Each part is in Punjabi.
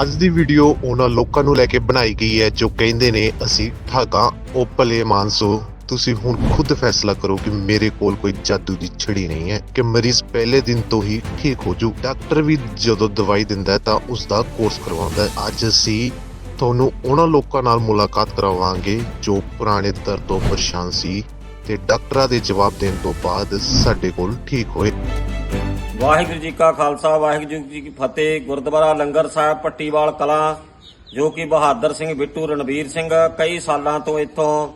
ਅੱਜ ਦੀ ਵੀਡੀਓ ਉਹਨਾਂ ਲੋਕਾਂ ਨੂੰ ਲੈ ਕੇ ਬਣਾਈ ਗਈ ਹੈ, ਜੋ ਕਹਿੰਦੇ ਨੇ, ਅਸੀਂ ਠਾਗਾ। ਉਹ ਭਲੇ ਮਾਨਸੋ, ਤੁਸੀਂ ਹੁਣ ਖੁਦ ਫੈਸਲਾ ਕਰੋ ਕਿ ਮੇਰੇ ਕੋਲ ਕੋਈ ਜਾਦੂ ਦੀ ਛੜੀ ਨਹੀਂ ਹੈ, ਕਿ ਮਰੀਜ਼ ਪਹਿਲੇ ਦਿਨ ਤੋਂ ਹੀ ਠੀਕ ਹੋ ਜੂ। ਡਾਕਟਰ ਵੀ ਜਦੋਂ ਦਵਾਈ ਦਿੰਦਾ ਤਾਂ ਉਸ ਦਾ ਕੋਰਸ ਕਰਵਾਉਂਦਾ ਅੱਜ ਅਸੀਂ ਤੁਹਾਨੂੰ ਉਹਨਾਂ ਲੋਕਾਂ ਨਾਲ ਮੁਲਾਕਾਤ ਕਰਾਵਾਂਗੇ, ਜੋ ਪੁਰਾਣੇ ਦਰਦ ਤੋਂ ਪਰੇਸ਼ਾਨ ਸੀ ਤੇ ਡਾਕਟਰਾਂ ਦੇ ਜਵਾਬ ਦੇਣ ਤੋਂ ਬਾਅਦ ਸਾਡੇ ਕੋਲ ਠੀਕ ਹੋਏ। ਵਾਹਿਗੁਰੂ ਜੀ ਕਾ ਖਾਲਸਾ, ਵਾਹਿਗੁਰੂ ਜੀ ਕੀ ਫਤਿਹ, ਗੁਰਦੁਆਰਾ ਲੰਗਰ ਸਾਹਿਬ, ਪੱਟੀਵਾਲ ਕਲਾਂ, ਜੋ ਕਿ ਬਹਾਦਰ ਸਿੰਘ ਬਿੱਟੂ ਰਣਵੀਰ ਸਿੰਘ ਕਈ ਸਾਲਾਂ ਤੋਂ ਇੱਥੋਂ,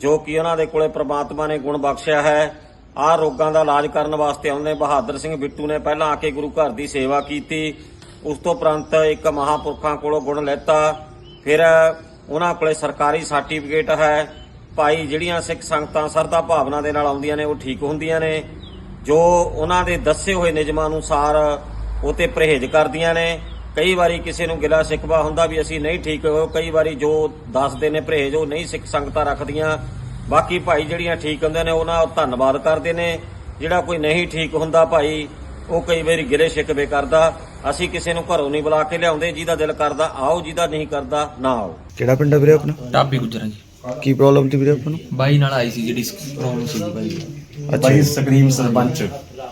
ਜੋ ਕਿ ਉਹਨਾਂ ਦੇ ਕੋਲੇ ਪ੍ਰਮਾਤਮਾ ਨੇ ਗੁਣ ਬਖਸ਼ਿਆ ਹੈ, ਆਹ ਰੋਗਾਂ ਦਾ ਇਲਾਜ ਕਰਨ ਵਾਸਤੇ ਆਉਂਦੇ ਬਹਾਦਰ ਸਿੰਘ ਬਿੱਟੂ ਨੇ ਪਹਿਲਾਂ ਆ ਕੇ ਗੁਰੂ ਘਰ ਦੀ ਸੇਵਾ ਕੀਤੀ, ਉਸ ਤੋਂ ਉਪਰੰਤ ਇੱਕ ਮਹਾਪੁਰਖਾਂ ਕੋਲੋਂ ਗੁਣ ਲੈਤਾ, ਫਿਰ ਉਹਨਾਂ ਕੋਲੇ ਸਰਕਾਰੀ ਸਰਟੀਫਿਕੇਟ ਹੈ, ਭਾਈ ਜਿਹੜੀਆਂ ਸਿੱਖ ਸੰਗਤਾਂ ਸਰਦਾ ਭਾਵਨਾ ਦੇ ਨਾਲ ਆਉਂਦੀਆਂ ਨੇ, ਉਹ ਠੀਕ ਹੁੰਦੀਆਂ ਨੇ ਜੋ ਉਹਨਾਂ ਦੇ ਦੱਸੇ ਹੋਏ ਨਿਯਮਾਂ ਅਨੁਸਾਰ ਉਹ ਤੇ ਪਰਹੇਜ਼ ਕਰਦੀਆਂ ਨੇ। ਕਈ ਵਾਰੀ ਕਿਸੇ ਨੂੰ ਗਿਲਾ ਸਿਕਵਾ ਹੁੰਦਾ ਵੀ ਅਸੀਂ ਨਹੀਂ ਠੀਕ ਹੋਏ ਕਈ ਵਾਰੀ ਜੋ ਦੱਸਦੇ ਨੇ ਪਰਹੇਜ਼ ਉਹ ਨਹੀਂ ਸਿੱਖ ਸੰਗਤਾਂ ਰੱਖਦੀਆਂ। ਬਾਕੀ ਭਾਈ ਜਿਹੜੀਆਂ ਠੀਕ ਹੁੰਦੇ ਨੇ ਉਹਨਾਂ ਦਾ ਧੰਨਵਾਦ ਕਰਦੇ ਨੇ। ਜਿਹੜਾ ਕੋਈ ਨਹੀਂ ਠੀਕ ਹੁੰਦਾ ਭਾਈ ਉਹ ਕਈ ਵਾਰੀ ਗਿਲੇ ਸ਼ਿਕਵੇ ਕਰਦਾ। ਅਸੀਂ ਕਿਸੇ ਨੂੰ ਘਰੋਂ ਨਹੀਂ ਬੁਲਾ ਕੇ ਲਿਆਉਂਦੇ ਜਿਹਦਾ ਦਿਲ ਕਰਦਾ ਆਓ ਜਿਹਦਾ ਨਹੀਂ ਕਰਦਾ ਨਾ ਆਓ। ਕਿਹੜਾ ਪਿੰਡ ਆ ਵੀਰੇ ਆਪਣਾ? ਢਾਬੀ ਗੁਜਰਾਂ ਜੀ ਕੀ ਪ੍ਰੋਬਲਮ ਸੀ ਵੀਰੇ ਆਪਾਂ ਨੂੰ? ਬਾਈ ਨਾਲ ਆਈ ਸੀ ਜਿਹੜੀ ਪ੍ਰੋਬਲਮ ਸੀ ਬਾਈ ਬਾਈ ਸਕਰੀਮ ਸਰਪੰਚ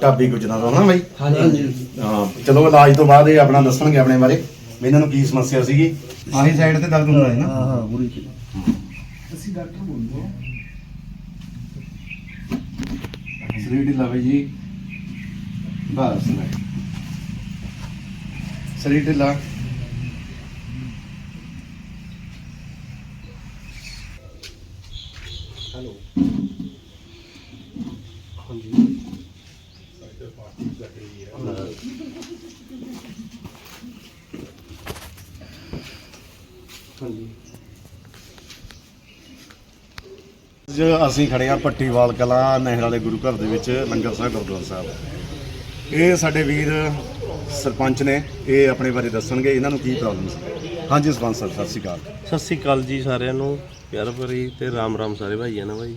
ਢਾਬੀ ਗੁਜਰਾਂ ਦਾ ਨਾ ਬਾਈ? ਹਾਂਜੀ ਹਾਂ ਚਲੋ ਇਲਾਜ ਤੋਂ ਬਾਅਦ ਇਹ ਆਪਣਾ ਦੱਸਣਗੇ ਆਪਣੇ ਬਾਰੇ। ਵੀ ਇਹਨਾਂ ਨੂੰ ਕੀ ਸਮੱਸਿਆ ਸੀਗੀ। ਆਹੀ ਸਾਈਡ ਤੇ ਦਰਦ ਹੁੰਦਾ ਹੈ ਨਾ। ਹਾਂ ਹਾਂ ਪੂਰੀ ਅਸੀਂ ਡਾਕਟਰ ਬੋਲਦੇ ਹਾਂ। ਸਰੀਰ ਢਿੱਲਾ ਬਾਈ ਜੀ ਬਸ। ਸਰੀਰ ਢਿੱਲਾ। ਅੱਜ ਅਸੀਂ ਖੜੇ ਆ ਪੱਟੀਵਾਲ ਕਲਾਂ ਨਹਿਰ ਵਾਲੇ ਗੁਰੂ ਘਰ ਦੇ ਵਿੱਚ ਲੰਗਰ ਸਾਹਿਬ ਗੁਰਦੁਆਰਾ ਸਾਹਿਬ। ਇਹ ਸਾਡੇ ਵੀਰ ਸਰਪੰਚ ਨੇ ਇਹ ਆਪਣੇ ਬਾਰੇ ਦੱਸਣਗੇ ਇਹਨਾਂ ਨੂੰ ਕੀ ਪ੍ਰੋਬਲਮ ਸੀ? ਹਾਂਜੀ ਸਰਪੰਚ ਸਾਹਿਬ ਸਤਿ ਸ਼੍ਰੀ ਅਕਾਲ। ਸਤਿ ਸ੍ਰੀ ਅਕਾਲ ਜੀ ਸਾਰਿਆਂ ਨੂੰ ਪਿਆਰ ਭਰੀ ਤੇ ਰਾਮ ਰਾਮ ਸਾਰੇ ਭਾਈਆਂ ਨਾਲ ਭਾਈ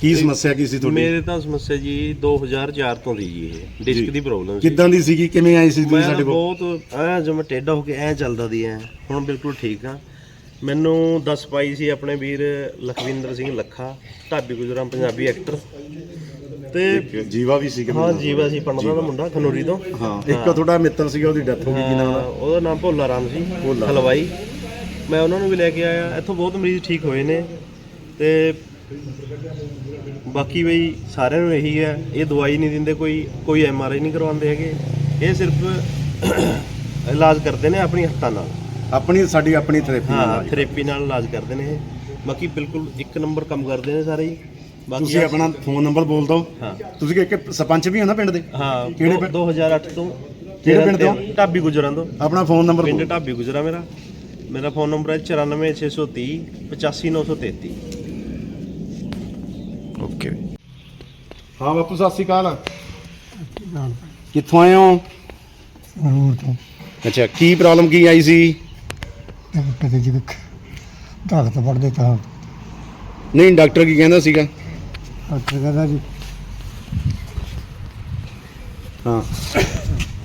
ਕੀ ਸਮੱਸਿਆ ਕੀ ਸੀ ਤੁਹਾਡੀ? ਮੇਰੇ ਤਾਂ ਸਮੱਸਿਆ ਜੀ 2004 ਤੋਂ ਦੀ ਜੀ ਇਹ ਡਿਸਕ ਦੀ ਪ੍ਰੋਬਲਮ ਸੀ। ਕਿੱਦਾਂ ਦੀ ਸੀਗੀ? ਕਿਵੇਂ ਆਈ ਸੀ ਤੁਸੀਂ ਸਾਡੇ ਕੋਲ? ਬਹੁਤ ਐ ਜਿਵੇਂ ਟੇਢਾ ਹੋ ਕੇ ਐ ਚੱਲਦਾ ਦੀ ਐ। ਹੁਣ ਬਿਲਕੁਲ ਠੀਕ ਆ। ਮੈਨੂੰ ਦੱਸ ਪਾਈ ਸੀ ਆਪਣੇ ਵੀਰ ਲਖਵਿੰਦਰ ਸਿੰਘ ਲੱਖਾ ਢਾਬੀ ਗੁਜਰਾਂ ਪੰਜਾਬੀ ਐਕਟਰ ਤੇ ਜੀਵਾ ਵੀ ਸੀ ਹਾਂ ਜੀਵਾ ਸੀ ਪੰਡਤਾਂ ਦਾ ਮੁੰਡਾ ਖਨੋਰੀ ਤੋਂ। ਹਾਂ ਇੱਕ ਤੁਹਾਡਾ ਮਿੱਤਰ ਸੀਗਾ ਉਹਦੀ ਡੈਥ ਹੋ ਗਈ ਕੀ ਨਾਮ ਹਾਂ, ਦਾ ਉਹਦਾ ਨਾਮ ਭੋਲਾ ਰਾਮ ਸੀ ਹਲਵਾਈ। ਮੈਂ ਉਹਨਾਂ ਨੂੰ ਵੀ ਲੈ ਕੇ ਆਇਆ ਇੱਥੋਂ ਬਹੁਤ ਮਰੀਜ਼ ਠੀਕ ਹੋਏ ਨੇ। ਤੇ ਬਾਕੀ ਬਈ ਸਾਰਿਆਂ ਨੂੰ ਇਹੀ ਹੈ ਇਹ ਦਵਾਈ ਨਹੀਂ ਦਿੰਦੇ ਕੋਈ ਕੋਈ ਐਮ ਆਰ ਆਈ ਨਹੀਂ ਕਰਵਾਉਂਦੇ ਹੈਗੇ। ਇਹ ਸਿਰਫ ਇਲਾਜ ਕਰਦੇ ਨੇ ਆਪਣੀ ਹੱਥਾਂ ਨਾਲ। ਆਪਣੀ ਸਾਡੀ ਆਪਣੀ ਥੈਰੇਪੀ ਹਾਂ ਥੈਰੇਪੀ ਨਾਲ ਇਲਾਜ ਕਰਦੇ ਨੇ ਇਹ। ਬਾਕੀ ਬਿਲਕੁਲ ਇੱਕ ਨੰਬਰ ਕੰਮ ਕਰਦੇ ਨੇ ਸਾਰੇ ਹੀ। ਤੁਸੀਂ ਆਪਣਾ ਫੋਨ ਨੰਬਰ ਬੋਲ ਦਿਓ। ਹਾਂ। ਤੁਸੀਂ ਕਿ ਇੱਕ ਸਰਪੰਚ ਵੀ ਹੋ ਨਾ ਪਿੰਡ ਦੇ? ਹਾਂ ਕਿਹੜੇ ਦੋ- ਪਿੰਡ? 2008 ਤੋਂ ਕਿਹੜੇ ਪਿੰਡ ਤੋਂ? ਢਾਬੀ ਗੁਜਰਾਂ ਤੋਂ। ਆਪਣਾ ਫੋਨ ਨੰਬਰ ਪਿੰਡ ਬੋਲ। ਢਾਬੀ ਗੁਜਰਾ ਮੇਰਾ। ਮੇਰਾ ਫੋਨ ਨੰਬਰ ਹੈ 94630 85933 ਓਕੇ। ਹਾਂ ਬਾਪੂ ਸਤਿ ਸ਼੍ਰੀ ਅਕਾਲ। ਕਿੱਥੋਂ ਆਏ ਹੋ? ਜ਼ਰੂਰ ਤੋਂ। ਅੱਛਾ ਕੀ ਪ੍ਰੋਬਲਮ ਕੀ ਆਈ ਸੀ? ਕਿਤੇ ਜੀ ਤਾਕਤ ਵੱਢਦੇ ਤਾਂ ਨਹੀਂ ਡਾਕਟਰ ਕੀ ਕਹਿੰਦਾ ਸੀਗਾ? ਡਾਕਟਰ ਕਹਿੰਦਾ ਜੀ ਹਾਂ।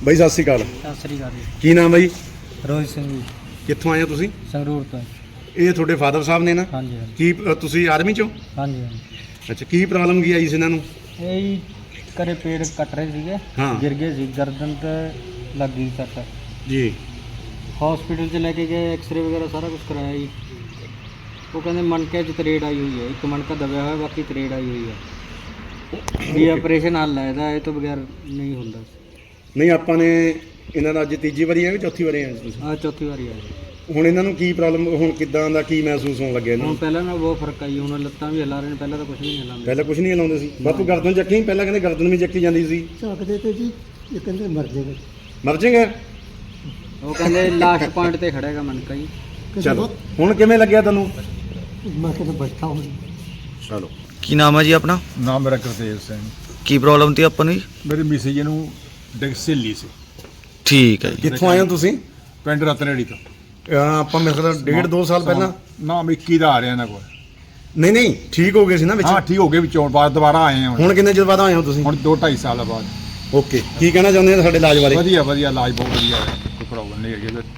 ਬਾਈ ਸਤਿ ਸ਼੍ਰੀ ਅਕਾਲ। ਸਤਿ ਸ੍ਰੀ ਅਕਾਲ ਜੀ। ਕੀ ਨਾਮ ਬਾਈ? ਰੋਹਿਤ ਸਿੰਘ ਜੀ। ਕਿੱਥੋਂ ਆਏ ਹੋ ਤੁਸੀਂ? ਸੰਗਰੂਰ ਤੋਂ। ਇਹ ਤੁਹਾਡੇ ਫਾਦਰ ਸਾਹਿਬ ਨੇ ਨਾ? ਹਾਂਜੀ ਹਾਂਜੀ। ਕੀ ਅ, ਤੁਸੀਂ ਆਰਮੀ ਚੋਂ? ਹਾਂਜੀ ਹਾਂਜੀ। ਅੱਛਾ ਕੀ ਪ੍ਰੋਬਲਮ ਕੀ ਆਈ ਸੀ ਇਹਨਾਂ ਨੂੰ? ਇਹ ਜੀ ਕਰੇ ਪੇੜ ਕੱਟ ਰਹੇ ਸੀਗੇ। ਹਾਂ। ਗਿਰ ਗਏ ਸੀ ਗਰਦਨ ਤੇ ਲੱਗ ਗਈ ਸੱਟ। ਜੀ। ਹਸਪੀਟਲ 'ਚ ਲੈ ਕੇ ਗਏ ਐਕਸ-ਰੇ ਵਗੈਰਾ ਸਾਰਾ ਕੁਝ ਕਰਾਇਆ ਜੀ। ਉਹ ਕਹਿੰਦੇ ਮਣਕੇ 'ਚ ਤਰੇੜ ਆਈ ਹੋਈ ਹੈ ਇੱਕ ਮਣਕਾ ਦਬਿਆ ਹੋਇਆ ਬਾਕੀ ਤਰੇੜ ਆਈ ਹੋਈ ਹੈ। ਵੀ ਆਪਰੇਸ਼ਨ ਹੱਲ ਹੈ ਇਹਦਾ ਇਹ ਤੋਂ ਬਗੈਰ ਨਹੀਂ ਹੁੰਦਾ। ਨਹੀਂ ਆਪਾਂ ਨੇ ਇਹਨਾਂ ਦਾ ਅੱਜ ਤੀਜੀ ਵਾਰੀ ਆਏ ਕਿ ਚੌਥੀ ਵਾਰੀ ਆਏ ਤੁਸੀਂ ਆ ਚੌਥੀ ਵਾਰੀ ਆਇਆ ਹੁਣ ਇਹਨਾਂ ਨੂੰ ਕੀ ਪ੍ਰੋਬਲਮ ਹੁਣ ਕਿੱਦਾਂ ਦਾ ਕੀ ਮਹਿਸੂਸ ਹੋਣ ਲੱਗਿਆ ਇਹਨਾਂ ਹੁਣ ਨੂੰ? ਪਹਿਲਾਂ ਨਾਲ ਬਹੁਤ ਫ਼ਰਕ ਆਈ ਹੁਣ ਲੱਤਾਂ ਵੀ ਹਿਲਾ ਰਹੇ ਨੇ ਪਹਿਲਾਂ ਤਾਂ ਕੁਝ ਨਹੀਂ ਹਿਲਾਉਂਦੇ। ਪਹਿਲਾਂ ਕੁਝ ਨਹੀਂ ਹਲਾਉਂਦੇ ਸੀ। ਬਾਪੂ ਗਰਦਨ ਚੱਕੀ ਪਹਿਲਾਂ ਕਹਿੰਦੇ ਗਰਦਨ ਵੀ ਚੱਕੀ ਜਾਂਦੀ ਸੀ। ਝਾਕਦੇ ਤੇ ਜੀ ਇਹ ਕਹਿੰਦੇ ਮਰ ਜਾਏਗਾ। ਮਰ ਜਾਏਗਾ? ਉਹ ਕਹਿੰਦੇ ਲਾਸਟ ਪੁਆਇੰਟ ਤੇ ਖੜੇਗਾ ਮਣਕਾ ਜੀ। ਚਲੋ ਹੁਣ ਕਿਵੇਂ ਲੱਗਿਆ ਤੈਨੂੰ ਮੈਂ ਕਿਤੇ ਬਚਤਾ ਹੋ ਚਲੋ। ਕੀ ਨਾਮ ਹੈ ਜੀ ਆਪਣਾ? ਨਾਮ ਮੇਰਾ ਗੁਰਤੇਜ ਸਿੰਘ। ਕੀ ਪ੍ਰੋਬਲਮ ਸੀ ਆਪਾਂ ਨੂੰ ਜੀ? ਮੇਰੀ ਮਿਸੀ ਜੀ ਨੂੰ ਡਿਗ ਸਹੇਲੀ ਸੀ। ਠੀਕ ਹੈ ਜੀ। ਕਿੱਥੋਂ ਆਏ ਹੋ ਤੁਸੀਂ? ਪਿੰਡ ਰਤਨੇੜੀ ਤੋਂ। ਅਹ ਆਪਾਂ ਮੇਰੇ ਖਿਆਲ ਡੇਢ ਦੋ ਸਾਲ ਪਹਿਲਾਂ। ਨਾਮ 21 ਦਾ ਆ ਰਿਹਾ ਇਹਨਾਂ ਕੋਲ। ਨਹੀਂ ਨਹੀਂ ਠੀਕ ਹੋ ਗਏ ਸੀ ਨਾ ਵਿੱਚ? ਹਾਂ ਠੀਕ ਹੋ ਗਏ ਵਿੱਚੋਂ ਬਾਅਦ ਦੁਬਾਰਾ ਆਏ ਹਾਂ ਹੁਣ। ਕਿੰਨੇ ਚਿਰ ਬਾਅਦ ਆਏ ਹੋ ਤੁਸੀਂ? ਹੁਣ 2 2.5 ਸਾਲ ਬਾਅਦ। ਓਕੇ ਕੀ ਕਹਿਣਾ ਚਾਹੁੰਦੇ ਆ ਸਾਡੇ ਇਲਾਜ ਬਾਰੇ? ਵਧੀਆ ਵਧੀਆ ਇਲਾਜ ਬਹੁਤ ਵਧੀਆ। ਹੈ ਕੋਈ ਪ੍ਰੋਬਲਮ ਨਹੀਂ ਹੈਗੀ